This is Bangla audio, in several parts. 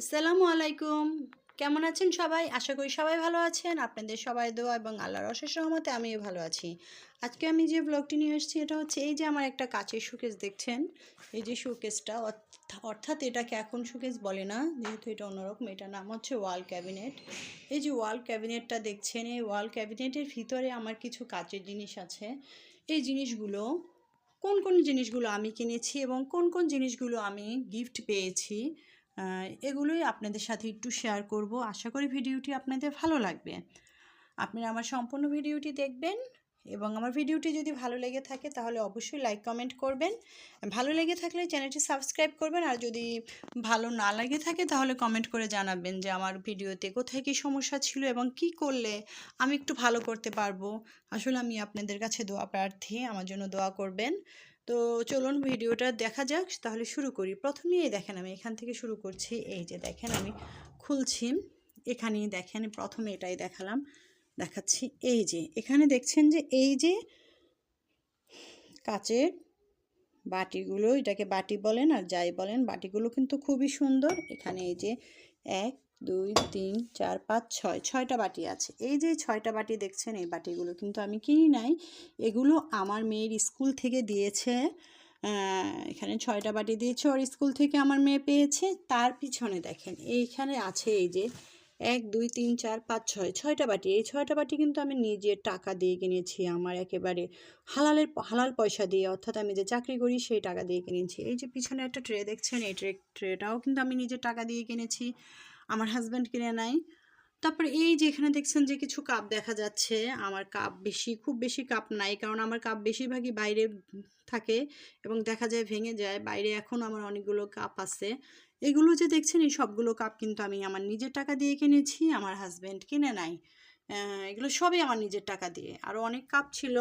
আসসালামু আলাইকুম। কেমন আছেন সবাই? আশা করি সবাই ভালো আছেন। আপনাদের সবাই দোয়া এবং আল্লাহর অশেষ রহমতে আমিও ভালো আছি। আজকে আমি যে ব্লগটি নিয়ে এসেছি, এটা হচ্ছে এই যে আমার একটা কাচের শোকেস দেখছেন? এই যে শোকেসটা অর্থাৎ এটাকে এখন শোকেস বলে না, যেহেতু এটা অন্যরকম, এটার নাম হচ্ছে ওয়াল ক্যাবিনেট এই যে ওয়াল ক্যাবিনেটটা দেখছেন, এই ওয়াল ক্যাবিনেটের ভিতরে আমার কিছু কাচের জিনিস আছে। এই জিনিসগুলো, কোন কোন জিনিসগুলো আমি কিনেছি এবং কোন কোন জিনিসগুলো আমি গিফট পেয়েছি? এগুলোই আপনাদের সাথে একটু শেয়ার করব। আশা করি ভিডিওটি আপনাদের ভালো লাগবে। আপনারা আমার সম্পূর্ণ ভিডিওটি দেখবেন এবং আমার ভিডিওটি যদি ভালো লেগে থাকে তাহলে অবশ্যই লাইক কমেন্ট করবেন। ভালো লেগে থাকলে চ্যানেলটি সাবস্ক্রাইব করবেন আর যদি ভালো না লাগে থাকে তাহলে কমেন্ট করে জানাবেন যে আমার ভিডিওতে কোথায় কী সমস্যা ছিল এবং কি করলে আমি একটু ভালো করতে পারব। আসলে আমি আপনাদের কাছে দোয়া প্রার্থী, আমার জন্য দোয়া করবেন। তো চলুন ভিডিওটা দেখা যাক, তাহলে শুরু করি। প্রথমেই দেখেন আমি এখান থেকে শুরু করছি। এই যে দেখেন আমি খুলছি। এখানেই দেখেন প্রথমে এটাই দেখালাম, দেখাচ্ছি। এই যে, এখানে দেখছেন যে এই যে কাচের বাটিগুলো, এটাকে বাটি বলেন আর যাই বলেন, বাটিগুলো কিন্তু খুবই সুন্দর। এখানে এই যে এক দুই, তিন, চার, পাঁচ, ছয়, ছয়টা বাটি আছে। এই যে ছয়টা বাটি দেখছেন, এই বাটিগুলো কিন্তু আমি কিনি নাই। এগুলো আমার মেয়ের স্কুল থেকে দিয়েছে। এখানে ছয়টা বাটি দিয়েছে, ওর স্কুল থেকে আমার মেয়ে পেয়েছে। তার পিছনে দেখেন, এইখানে আছে এই যে এক, দুই, তিন, চার, পাঁচ, ছয়, ছয়টা বাটি। এই ছয়টা বাটি কিন্তু আমি নিজের টাকা দিয়ে কিনেছি, আমার একেবারে হালালের হালাল পয়সা দিয়ে। অর্থাৎ আমি যে চাকরি করি, সেই টাকা দিয়ে কিনেছি। এই যে পিছনে একটা ট্রে দেখছেন, এই ট্রে, ট্রেটাও কিন্তু আমি নিজের টাকা দিয়ে কিনেছি। আমার হাজব্যান্ড কিনে নাই। তারপরে এই যে এখানে দেখছেন যে কিছু কাপ দেখা যাচ্ছে, আমার কাপ বেশি, খুব বেশি কাপ নাই, কারণ আমার কাপ বেশিরভাগই বাইরে থাকে এবং দেখা যায় ভেঙে যায়। বাইরে এখন আমার অনেকগুলো কাপ আছে। এগুলো যে দেখছেন, এই সবগুলো কাপ কিন্তু আমি আমার নিজের টাকা দিয়ে কিনেছি, আমার হাজব্যান্ড কিনে নাই। এগুলো সবই আমার নিজের টাকা দিয়ে। আরও অনেক কাপ ছিল।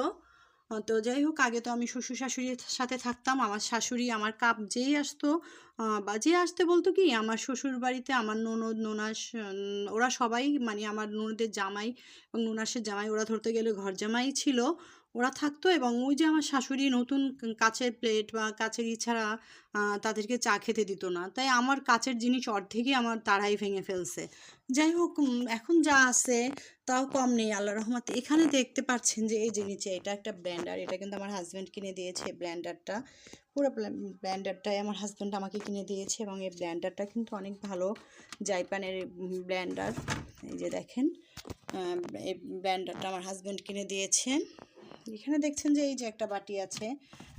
তো যাই হোক, আগে তো আমি শ্বশুর শাশুড়ির সাথে থাকতাম। আমার শাশুড়ি আমার কাপ যেই আসতো বা যে আসতে বলতো কি, আমার শ্বশুর বাড়িতে আমার ননদ, ননাস ওরা সবাই মানে আমার ননদের জামাই এবং ননাসের জামাই, ওরা ধরতে গেলে ঘর জামাই ছিল। ওরা থাকতো এবং ওই যে আমার শাশুড়ি নতুন কাচের প্লেট বা কাচের ইছাড়া তাদেরকে চা খেতে দিত না। তাই আমার কাচের জিনিস অর্ধেকই আমার তারাই ভেঙে ফেলছে। যাই হোক এখন যা আছে তাও কম নেই, আল্লাহ রহমতে। এখানে দেখতে পাচ্ছেন যে এই নিচে এটা একটা ব্লেন্ডার এটা কিন্তু আমার হাজব্যান্ড কিনে দিয়েছে ব্লেন্ডারটা পুরো ব্লেন্ডারটাই আমার হাজব্যান্ড আমাকে কিনে দিয়েছে এবং এই ব্লেন্ডারটা কিন্তু অনেক ভালো জাইপানের ব্লেন্ডার এই যে দেখেন এই ব্লেন্ডারটা আমার হাজব্যান্ড কিনে দিয়েছে। এখানে দেখছেন যে এই যে একটা বাটি আছে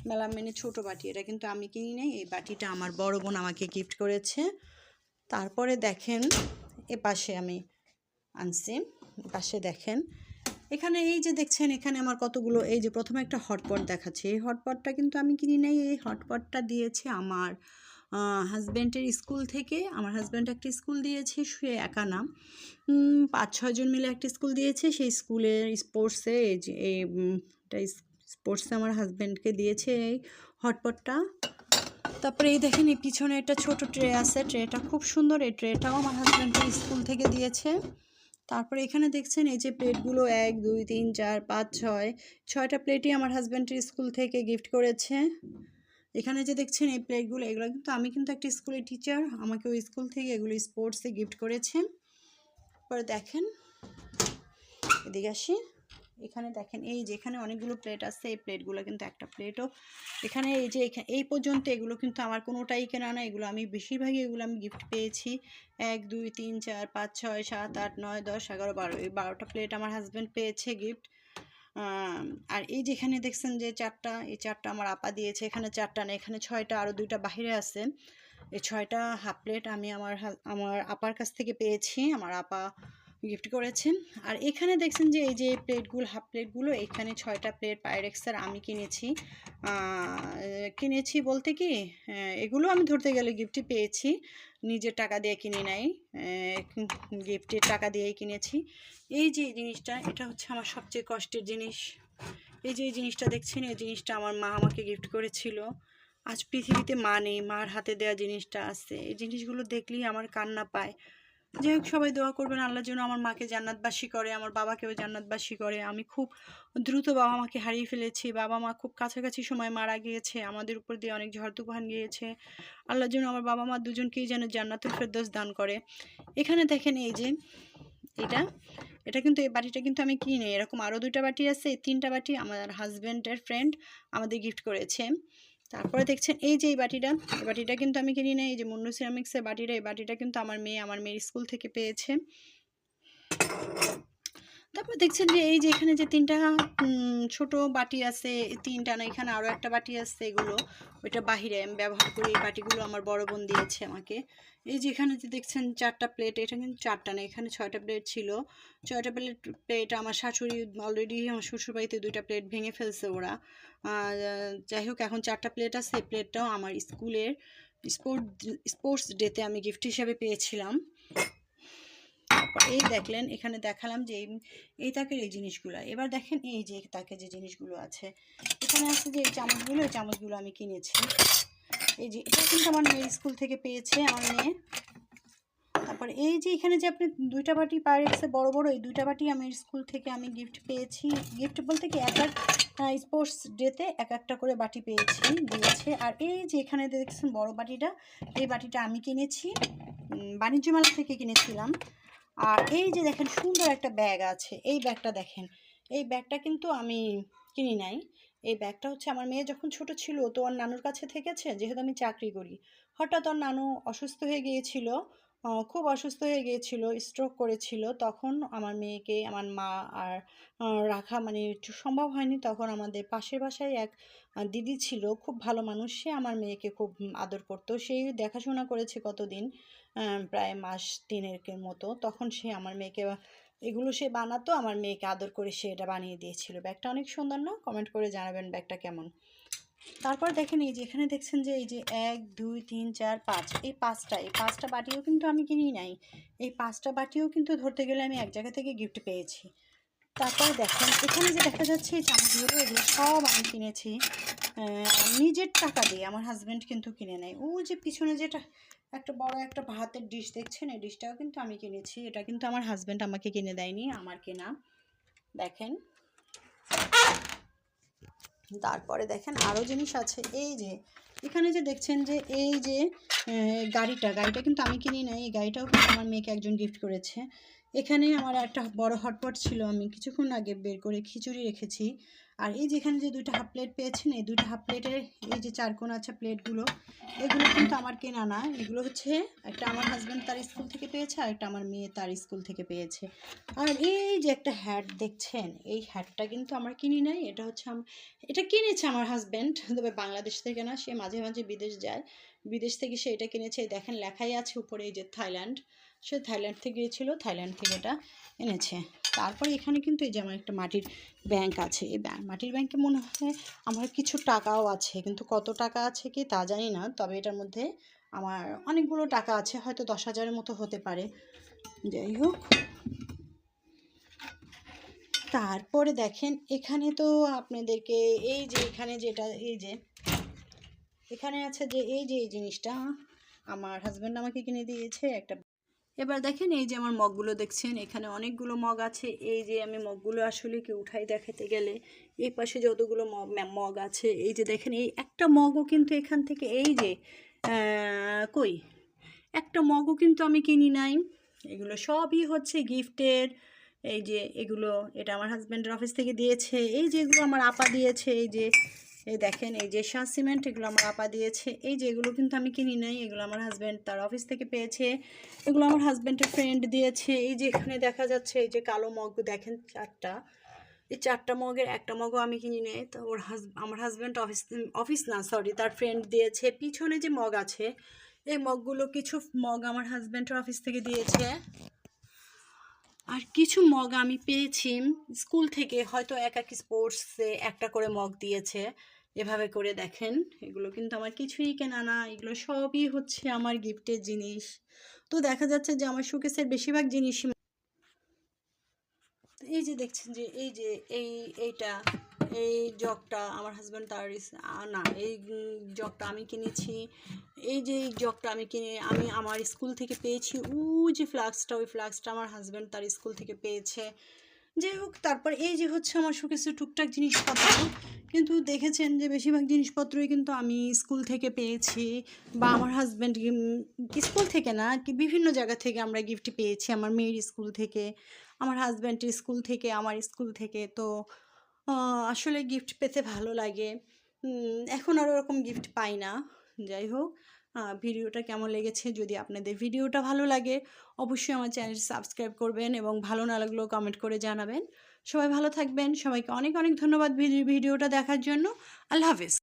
মেলামেনে ছোট বাটি, এটা কিন্তু আমি কিনি নাই, এই বাটিটা আমার বড় বোন আমাকে গিফট করেছে। তারপরে দেখেন, এ পাশে আমি আনছি পাশে দেখেন। এখানে এই যে দেখছেন, এখানে আমার কতগুলো, এই যে প্রথমে একটা হটপট দেখাচ্ছে, এই হটপটটা কিন্তু আমি কিনি নাই, এই হটপটটা দিয়েছে আমার হাজব্যান্ডের স্কুল থেকে, আমার হাজব্যান্ড একটা স্কুল দিয়েছে শুয়ে একা না। পাঁচ ছয়জন মিলে একটা স্কুল দিয়েছে, সেই স্কুলের স্পোর্টসে এই এটা স্পোর্টসে আমার হাজব্যান্ডকে দিয়েছে এই হটপটটা তারপরে এই দেখেন, এই পিছনে একটা ছোট ট্রে আছে। ট্রেটা খুব সুন্দর। এই ট্রেটাও আমার হাজব্যান্ডের স্কুল থেকে দিয়েছে। তারপরে এখানে দেখছেন, এই যে প্লেটগুলো এক, দুই, তিন, চার, পাঁচ, ছয়, ছয়টা প্লেটই আমার হাজব্যান্ডের স্কুল থেকে গিফট করেছে। এখানে যে দেখছেন, এই প্লেটগুলো এগুলো কিন্তু আমি কিন্তু একটা স্কুলের টিচার আমাকে ওই স্কুল থেকে এগুলো স্পোর্টসে গিফট করেছে। পরে দেখেন, এদিকে আসি। এখানে দেখেন, এই যে এখানে অনেকগুলো প্লেট আছে, এই প্লেটগুলো কিন্তু একটা প্লেটও এখানে এই যে এই পর্যন্ত এগুলো কিন্তু আমার কোনোটাই কেনা না এগুলো আমি বেশিরভাগই এগুলো আমি গিফট পেয়েছি। এক, দুই, তিন, চার, পাঁচ, ছয়, সাত, আট, নয়, দশ, এগারো, বারো, এই বারোটা প্লেট আমার হাজব্যান্ড পেয়েছে গিফট আর এই যেখানে দেখছেন যে চারটা, এই চারটা আমার আপা দিয়েছে, এখানে চারটা না, এখানে ছয়টা আরও দুইটা বাইরে আছে। এই ছয়টা হাফ প্লেট আমি আমার আমার আপার কাছ থেকে পেয়েছি, আমার আপা গিফট করেছেন। আর এখানে দেখছেন যে এই যে প্লেটগুলো, হাফ প্লেটগুলো, এখানে ছয়টা প্লেট পাইরেক্সের আমি কিনেছি। কিনেছি বলতে কি এগুলো আমি ধরতে গেলে গিফটই পেয়েছি। নিজের টাকা দিয়ে কিনে নাই গিফটের টাকা দিয়েই কিনেছি। এই যে জিনিসটা, এটা হচ্ছে আমার সবচেয়ে কষ্টের জিনিস। এই যে এই জিনিসটা দেখছেন, এই জিনিসটা আমার মা আমাকে গিফট করেছিল। আজ পৃথিবীতে মা নেই, মার হাতে দেওয়া জিনিসটা আছে। এই জিনিসগুলো দেখলেই আমার কান্না পায়। যাই হোক সবাই দোয়া করবেন আল্লাহ যেন আমার মাকে জান্নাতবাসী করে, আমার বাবাকেও জান্নাতবাসী করে। আমি খুব দ্রুত বাবা মাকে হারিয়ে ফেলেছি। বাবা মা খুব কাছাকাছি সময় মারা গিয়েছে, আমাদের উপর দিয়ে অনেক ঝড় তুফান গিয়েছে। আল্লাহর জন্য আমার বাবা মা দুজনকেই যেন জান্নাতুল ফেরদৌস দান করে। এখানে দেখেন এই যে এটা এটা কিন্তু এই বাটিটা কিন্তু আমি কিনে, এরকম আরও দুইটা বাটি আছে এই তিনটা বাটি আমার হাজব্যান্ডের ফ্রেন্ড আমাদের গিফট করেছে। তারপরে দেখছেন এই যে এই বাটিটা এই বাটিটা কিন্তু আমি কিনি না এই যে মুন্নু সিরামিক্সের বাটিটা, এই বাটিটা কিন্তু আমার মেয়ে, আমার মেয়ের স্কুল থেকে পেয়েছে। তারপর দেখছেন যে এই যে এখানে যে তিনটা ছোট বাটি আছে তিনটা না, এখানে আরও একটা বাটি আছে এগুলো। ওইটা বাহিরে আমি ব্যবহার করি, এই বাটিগুলো আমার বড় বোন দিয়েছে আমাকে। এই যে এখানে যে দেখছেন চারটা প্লেট এটা কিন্তু চারটা না, এখানে ছয়টা প্লেট ছিল। ছয়টা প্লেট প্লেট আমার শাশুড়ি অলরেডি আমার শ্বশুরবাড়িতে দুইটা প্লেট ভেঙে ফেলছে ওরা। যাই হোক, এখন চারটা প্লেট আছে, এই প্লেটটাও আমার স্কুলের স্পোর্ট, স্পোর্টস ডেতে আমি গিফট হিসাবে পেয়েছিলাম। এই দেখলেন, এখানে দেখালাম যে এই তাকের এই জিনিসগুলো। এবার দেখেন এই যে তাকে যে জিনিসগুলো আছে। এখানে আছে যে এই চামচগুলো এই চামচগুলো আমি কিনেছি। এই যে, এটা কিন্তু আমার মেয়ের স্কুল থেকে পেয়েছে আমার মেয়ে। তারপর এই যে এখানে যে আপনি দুইটা বাটি পায়ে পাইরেক্সে বড় বড়, এই দুইটা বাটি আমি স্কুল থেকে আমি গিফট পেয়েছি। গিফট বলতে কি, এক এক স্পোর্টস ডেতে এক একটা করে বাটি পেয়েছি, দিয়েছে। আর এই যে এখানে দেখছেন বড় বাটিটা, এই বাটিটা আমি কিনেছি। বাণিজ্য মেলা থেকে কিনেছিলাম। আর এই যে দেখেন সুন্দর একটা ব্যাগ আছে, এই ব্যাগটা দেখেন। এই ব্যাগটা কিন্তু আমি কিনি নাই। এই ব্যাগটা হচ্ছে আমার মেয়ে যখন ছোট ছিল, তো ওর নানুর কাছে থেকেছে, যেহেতু আমি চাকরি করি। হঠাৎ ওর নানু অসুস্থ হয়ে গিয়েছিল খুব অসুস্থ হয়ে গিয়েছিল স্ট্রোক করেছিল। তখন আমার মেয়েকে, আমার মা আর রাখা মানে একটু সম্ভব হয়নি। তখন আমাদের পাশের বাসায় এক দিদি ছিল, খুব ভালো মানুষ। সে আমার মেয়েকে খুব আদর করতো। সেই দেখাশোনা করেছে কতদিন? প্রায় মাস তিনেকের মতো। তখন সে আমার মেয়েকে, এগুলো সে বানাতো। আমার মেয়েকে আদর করে সে এটা বানিয়ে দিয়েছিল। ব্যাগটা অনেক সুন্দর না? কমেন্ট করে জানাবেন ব্যাগটা কেমন? তারপর দেখেন এই যে, এখানে দেখছেন যে এই যে এক, দুই, তিন, চার, পাঁচ, এই পাঁচটা এই পাঁচটা বাটিও কিন্তু আমি কিনি নাই। এই পাঁচটা বাটিও কিন্তু ধরতে গেলে আমি এক জায়গা থেকে গিফট পেয়েছি। তারপর দেখেন, এখানে যে দেখা যাচ্ছে চামচগুলো এগুলো সব আমি কিনেছি। নিজের টাকা দিয়ে, আমার হাজব্যান্ড কিন্তু কিনে নেয়। ও যে পিছনে যেটা একটা বড় একটা ভাতের ডিশ দেখছেন, এই ডিশটাও কিন্তু আমি কিনেছি। এটা কিন্তু আমার হাজব্যান্ড আমাকে কিনে দেয়নি, আমার কেনা। দেখেন। তারপরে দেখেন আরও জিনিস আছে এই যে এখানে যে দেখছেন যে এই যে গাড়িটা গাড়িটা কিন্তু আমি কিনি নাই, এই গাড়িটাও কিন্তু আমার মেয়েকে একজন গিফট করেছে। এখানে আমার একটা বড় হটপট ছিল, আমি কিছুক্ষণ আগে বের করে খিচুড়ি রেখেছি। আর এই যেখানে যে দুইটা হাফ প্লেট পেয়েছেন, এই দুইটা হাফ প্লেটের এই যে চারকোন আছে প্লেটগুলো এগুলো কিন্তু আমার কেনা না। এগুলো হচ্ছে একটা আমার হাজব্যান্ড তার স্কুল থেকে পেয়েছে, আর একটা আমার মেয়ে তার স্কুল থেকে পেয়েছে। আর এই যে একটা হ্যাট দেখছেন, এই হ্যাটটা কিন্তু আমার কিনি নাই, এটা হচ্ছে এটা কিনেছে আমার হাজব্যান্ড তবে বাংলাদেশ থেকে না, সে মাঝে মাঝে বিদেশ যায়। বিদেশ থেকে সে এটা কিনেছে দেখেন লেখাই আছে উপরে এই যে থাইল্যান্ড। সে থাইল্যান্ড থেকে গিয়েছিল থাইল্যান্ড থেকে এটা এনেছে। তারপরে এখানে কিন্তু এই যে আমার একটা মাটির ব্যাংক আছে, এই মাটির ব্যাংকে মনে হয় আমার কিছু টাকাও আছে, কিন্তু কত টাকা আছে কি তা জানি না, তবে এটার মধ্যে আমার অনেকগুলো টাকা আছে, হয়তো দশ হাজারের মতো হতে পারে। যাই হোক। তারপরে দেখেন, এখানে তো আপনাদেরকে এই যে, এখানে যেটা, এই যে এখানে আছে যে, এই যে, এই জিনিসটা, আমার হাজব্যান্ড আমাকে কিনে দিয়েছে একটা এবার দেখেন এই যে আমার মগগুলো দেখছেন, এখানে অনেকগুলো মগ আছে। এই যে আমি মগগুলো আসলে কি উঠাই দেখাতে গেলে, এই পাশে যতগুলো মগ আছে, এই যে দেখেন, এই একটা মগও কিন্তু এখান থেকে, এই যে কই? একটা মগও কিন্তু আমি কিনি নাই। এগুলো সবই হচ্ছে গিফটের এই যে এগুলো, এটা আমার হাজব্যান্ডের অফিস থেকে দিয়েছে। এই যে এগুলো আমার আপা দিয়েছে। এই যে এই দেখেন, এই যে শাহ সিমেন্ট, এগুলো আমার আপা দিয়েছে। এই যে এগুলো কিন্তু আমি কিনি নাই, এগুলো আমার হাজব্যান্ড তার অফিস থেকে পেয়েছে। এগুলো আমার হাজব্যান্ডের ফ্রেন্ড দিয়েছে। এই যে এখানে দেখা যাচ্ছে, এই যে কালো মগ, দেখেন চারটা। এই চারটা মগের একটা মগও আমি কিনি নেই। তো ওর হাজ আমার হাজব্যান্ড অফিস অফিস না সরি তার ফ্রেন্ড দিয়েছে। পিছনে যে মগ আছে, এই মগগুলো কিছু মগ আমার হাজব্যান্ডের অফিস থেকে দিয়েছে। আর কিছু মগ আমি পেয়েছি, স্কুল থেকে হয়তো এক এক স্পোর্টসে একটা করে মগ দিয়েছে। এভাবে করে দেখেন। এগুলো কিন্তু আমার কিছুই কেনা না। এগুলো সবই হচ্ছে আমার গিফটের জিনিস। তো দেখা যাচ্ছে যে আমার শোকেসের বেশিরভাগ জিনিসই এই যে দেখছেন যে এই যে এই এইটা, এই জগটা আমার হাজব্যান্ড তার না, এই জগটা আমি কিনেছি। এই যে এই জগটা আমি কিনে, আমি আমার স্কুল থেকে পেয়েছি। ও যে ফ্লাক্সটা ওই ফ্লাক্সটা আমার হাজব্যান্ড তার স্কুল থেকে পেয়েছে। যাই হোক, তারপর এই যে হচ্ছে আমার শোকেসের টুকটাক জিনিসপত্র, কিন্তু দেখেছেন যে বেশিরভাগ জিনিসপত্রই কিন্তু আমি স্কুল থেকে পেয়েছি বা আমার হাজব্যান্ড স্কুল থেকে না, কি বিভিন্ন জায়গা থেকে আমরা গিফট পেয়েছি আমার মেয়ের স্কুল থেকে, আমার হাজব্যান্ডের স্কুল থেকে, আমার স্কুল থেকে। তো আসলে গিফট পেতে ভালো লাগে। এখন আর ওরকম গিফট পাই না। যাই হোক ভিডিওটা কেমন লেগেছে যদি আপনাদের ভিডিওটা ভালো লাগে, অবশ্যই আমার চ্যানেল সাবস্ক্রাইব করবেন এবং ভালো না লাগলেও কমেন্ট করে জানাবেন। সবাই ভালো থাকবেন। সবাইকে অনেক অনেক ধন্যবাদ ভিডিও- ভিডিওটা দেখার জন্য। আল্লাহ হাফিজ।